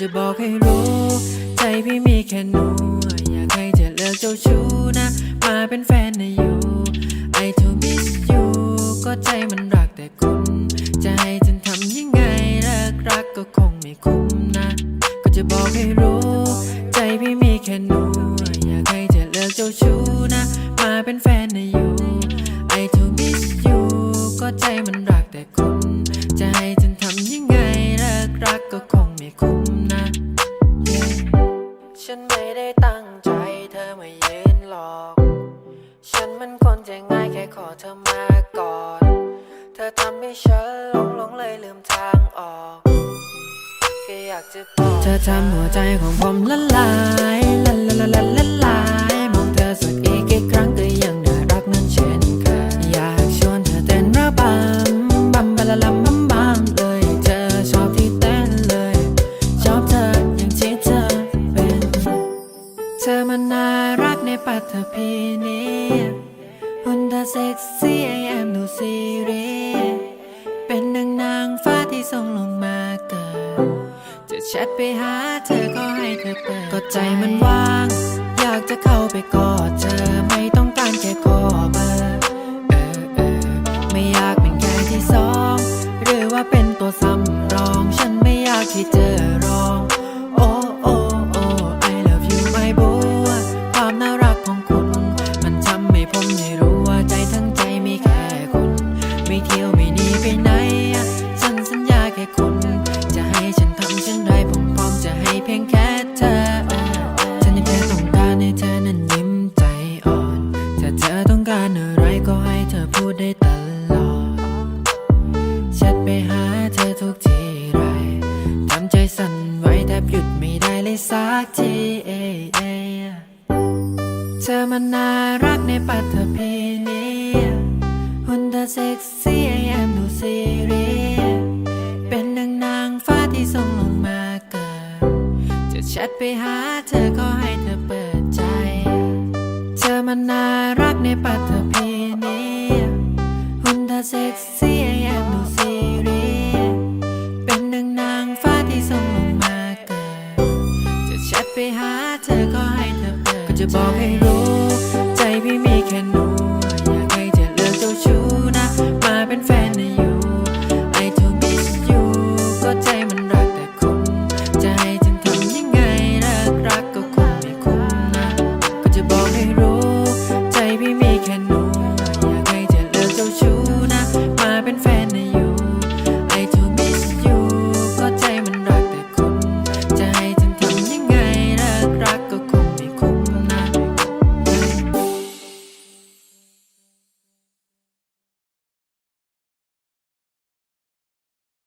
จะบอกให้รู้ ใจพี่มีแค่หนู อยากให้เธอเลิกเจ้าชู้นะ มาเป็นแฟนนะอยู่ I to miss you ก็ใจมันรักแต่คุณ จะให้ฉันทำยังไงเลิกรักก็คงไม่คุ้มนะ ก็จะบอกให้รู้ ใจพี่มีแค่หนู อยากให้เธอเลิกเจ้าชู้นะ มาเป็นแฟนนะอยู่ I to miss you ก็ใจมัน ใจง่ายแค่ขอเธอมาก่อน เธอทำให้ฉันหลงหลงเลยลืมทางออกแค่อยากจะบอกเธอทำหัวใจของผมละลายละละละละละลายมองเธอสักอีกกี่ครั้งก็ยังน่ารักนั้นเช่นเคยอยากชวนเธอเต้นระบำบัมบละลัมบัมบัมเลยเธอชอบที่เต้นเลยชอบเธออย่างที่เธอเป็น เธอมันน่ารักในปัตภีนี้ คนเธอเซ็กซี่ I am no serious เป็นนางนางฟ้าที่ส่งลงมาเกิด จะแชทไปหาเธอก็ให้เธอเปิดก็ใจมันว่าง อยากจะเข้าไปกอดเธอไม่ต้องการแค่ขอเบอร์เออเออไม่อยากเป็นแค่ที่สอง หรือว่าเป็นตัวสำรอง ฉันไม่อยากที่เจอ สักทีเอเอเธอมันน่ารักในปัตภีนี้ หุ่นเธอเซ็กซี่ I am no serious เป็นนางนางฟ้าที่ส่งลงมาเกิด จะแชทไปหาเธอก็ให้เธอเปิดใจ เธอมันน่ารักในปัตภีนี้ หุ่นเธอเซ็กซี่ จะบอกให้รู้ ใจพี่มีแค่หนู อยากให้เธอเลิกเจ้าชู้นะ มาเป็นแฟนนะ